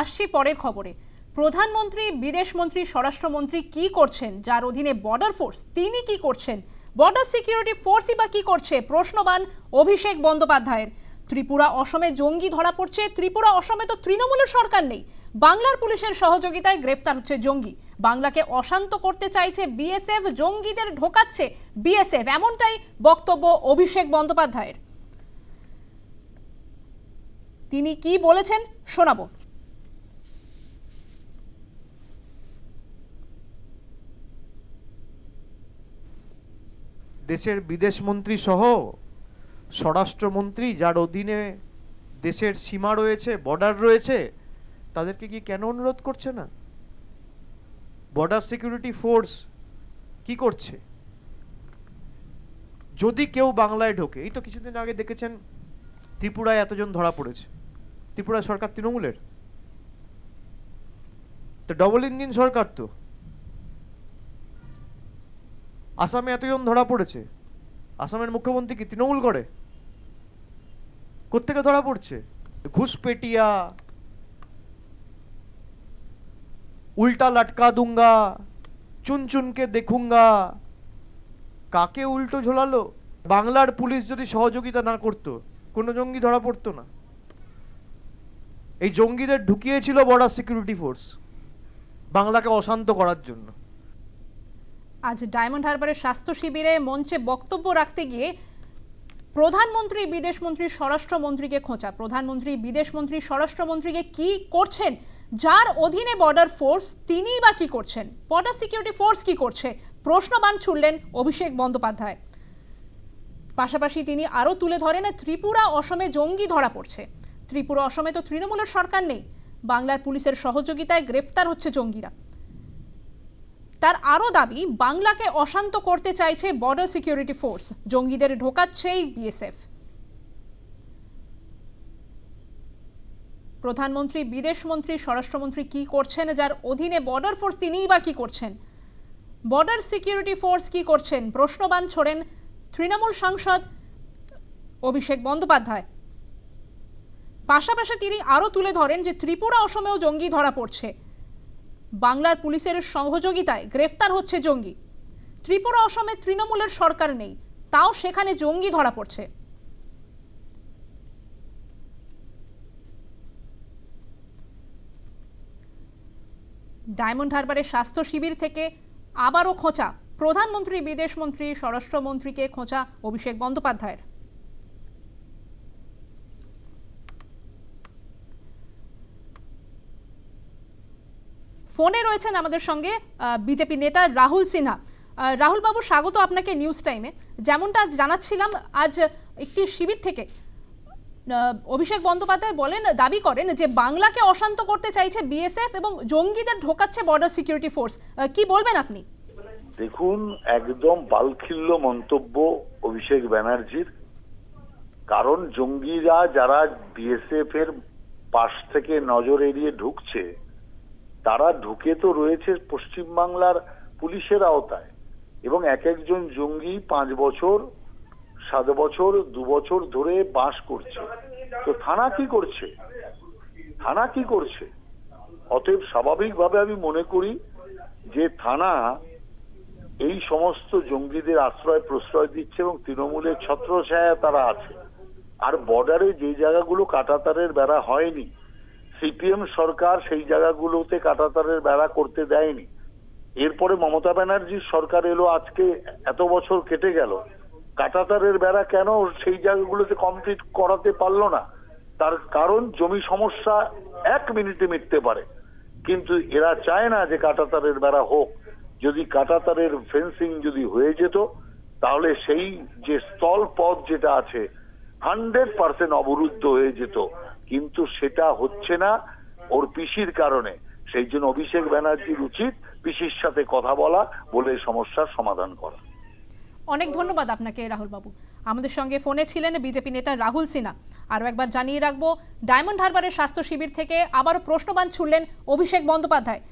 আসছি পরের খবরে। প্রধানমন্ত্রী, বিদেশমন্ত্রী, স্বরাষ্ট্রমন্ত্রী কি করছেন? যার অধীনে বর্ডার ফোর্স তিনি কি করছেন? বর্ডার সিকিউরিটি ফোর্সই বা কি করছে? প্রশ্নবান অভিষেক বন্দ্যোপাধ্যায়ের। ত্রিপুরা অসমে জঙ্গি ধরা পড়ছে। ত্রিপুরা অসমে তো তৃণমূলের সরকার নেই। বাংলার পুলিশের সহযোগিতায় গ্রেফতার হচ্ছে জঙ্গি। বাংলাকে অশান্ত করতে চাইছে বিএসএফ, জঙ্গিদের ঢোকাচ্ছে বিএসএফ, এমনটাই বক্তব্য অভিষেক বন্দ্যোপাধ্যায়ের। তিনি কি বলেছেন? শোনাবো। দেশের বিদেশমন্ত্রী সহ স্বরাষ্ট্রমন্ত্রী যার অধীনে দেশের সীমা রয়েছে বর্ডার রয়েছে, তাদেরকে কি কেন অনুরোধ করছে না? বর্ডার সিকিউরিটি ফোর্স কি করছে? যদি কেউ বাংলায় ঢোকে, এই তো কিছুদিন আগে দেখেছেন ত্রিপুরায় এতজন ধরা পড়েছে। ত্রিপুরা সরকার তৃণমূলের? তো ডবল ইঞ্জিন সরকার তো। আসামে এতজন ধরা পড়েছে। আসামের মুখ্যমন্ত্রী কি তৃণমূল করে? কোত্থেকে ধরা পড়ছে? ঘুষপেটিয়া উল্টা লটকা দুঙ্গা চুন চুনকে দেখুঙ্গা। কাকে উল্টো ঝোলালো? বাংলার পুলিশ যদি সহযোগিতা না করত, কোনো জঙ্গি ধরা পড়তো না। এই জঙ্গিদের ঢুকিয়েছিল বর্ডার সিকিউরিটি ফোর্স বাংলাকে অশান্ত করার জন্য। আজ ডায়মন্ড হারবারের স্বাস্থ্য শিবিরে মঞ্চে বক্তব্য রাখতে গিয়ে প্রধানমন্ত্রী, বিদেশমন্ত্রী, স্বরাষ্ট্রমন্ত্রীকে খোঁচা। প্রধানমন্ত্রী, বিদেশমন্ত্রী, স্বরাষ্ট্রমন্ত্রীকে কি করছেন? যার অধীনে বর্ডার ফোর্স তিনিই বা কি করছেন? বর্ডার সিকিউরিটি ফোর্স কি করছে? প্রশ্নবান ছুড়লেন অভিষেক বন্দ্যোপাধ্যায়। পাশাপাশি তিনি আরও তুলে ধরেন, ত্রিপুরা অসমে জঙ্গি ধরা পড়ছে। ত্রিপুরা অসমে তো তৃণমূলের সরকার নেই। বাংলার পুলিশের সহযোগিতায় গ্রেফতার হচ্ছে জঙ্গিরা। তার আরও দাবি, বাংলাকে অশান্ত করতে চাইছে বর্ডার সিকিউরিটি ফোর্স জঙ্গিদের ঢোকাচ্ছেই বিএসএফ প্রধানমন্ত্রী, বিদেশমন্ত্রী, স্বরাষ্ট্রমন্ত্রী কি করছেন? যার অধীনে বর্ডার ফোর্স তিনিই বা কি করছেন? বর্ডার সিকিউরিটি ফোর্স কি করছেন? প্রশ্নবান ছোড়েন তৃণমূল সাংসদ অভিষেক বন্দ্যোপাধ্যায়। পাশাপাশি তিনি আরও তুলে ধরেন যে ত্রিপুরা অসমেও জঙ্গি ধরা পড়ছে। বাংলার পুলিশের সহযোগিতায় গ্রেফতার হচ্ছে জঙ্গি। ত্রিপুরা অসমে তৃণমূলের সরকার নেই, তাও সেখানে জঙ্গি ধরা পড়ছে। ডায়মন্ড হারবারের স্বাস্থ্য শিবির থেকে আবারও খোঁচা। প্রধানমন্ত্রী, বিদেশমন্ত্রী, স্বরাষ্ট্রমন্ত্রীকে খোঁচা অভিষেক বন্দ্যোপাধ্যায়ের। ফোনে রয়েছেন আমাদের সঙ্গে বিজেপি নেতা রাহুল সিনহা। রাহুল বাবু স্বাগত আপনাকে নিউজ টাইমে। যেমনটা আজ জানাচ্ছিলাম, আজ একটি শিবির থেকে অভিষেক বন্দ্যোপাধ্যায় বলেন, দাবি করেন যে বাংলাকে অশান্ত করতে চাইছে বিএসএফ এবং জঙ্গিদের ঢোকাচ্ছে বর্ডার সিকিউরিটি ফোর্স কি বলবেন আপনি? দেখুন, একদম বালখিল্য মন্তব্য অভিষেক ব্যানার্জির। কারণ জঙ্গিরা যারা বিএসএফ এর পাশ থেকে নজর এড়িয়ে ঢুকছে তারা ঢুকে তো রয়েছে পশ্চিমবাংলার পুলিশের আওতায় এবং এক একজন জঙ্গি পাঁচ বছর, সাত বছর, দু বছর ধরে বাস করছে। তো থানা কি করছে? থানা কি করছে? অতএব স্বাভাবিকভাবে আমি মনে করি যে থানা এই সমস্ত জঙ্গিদের আশ্রয়, প্রশ্রয় দিচ্ছে এবং তৃণমূলের ছত্রছায়া তারা আছে। আর বর্ডারে যে জায়গাগুলো কাটাতারের বেড়া হয়নি সিপিএম সরকার সেই জায়গাগুলোতে কাটাতারের বেড়া করতে দেয়নি। এরপরে মমতা ব্যানার্জির সরকার এলো আজকে, এত বছর কেটে গেল। কাটাতারের বেড়া কেন সেই জায়গাগুলোতে কমপ্লিট করাতে পারল না? তার কারণ জমি সমস্যা এক মিনিটে মিটতে পারে। কিন্তু এরা চায় না যে কাটাতারের বেড়া হোক। যদি কাটাতারের ফেন্সিং যদি হয়ে যেত, তাহলে সেই যে স্থল পথ যেটা আছে হান্ড্রেড পার্সেন্ট অবরুদ্ধ হয়ে যেত। কিন্তু সেটা হচ্ছে না ওর পিসির কারণে। সেই জন্য অভিষেক ব্যানার্জির উচিত পিসির সাথে কথা বলা বলে সমস্যার সমাধান করা। অনেক ধন্যবাদ আপনাকে রাহুল বাবু আমাদের সঙ্গে ফোনে ছিলেন বিজেপি নেতা রাহুল সিনহা। আরও একবার জানিয়ে রাখব, ডায়মন্ড হারবারের স্বাস্থ্য শিবির থেকে আবারও প্রশ্নবান ছুড়লেন অভিষেক বন্দ্যোপাধ্যায়।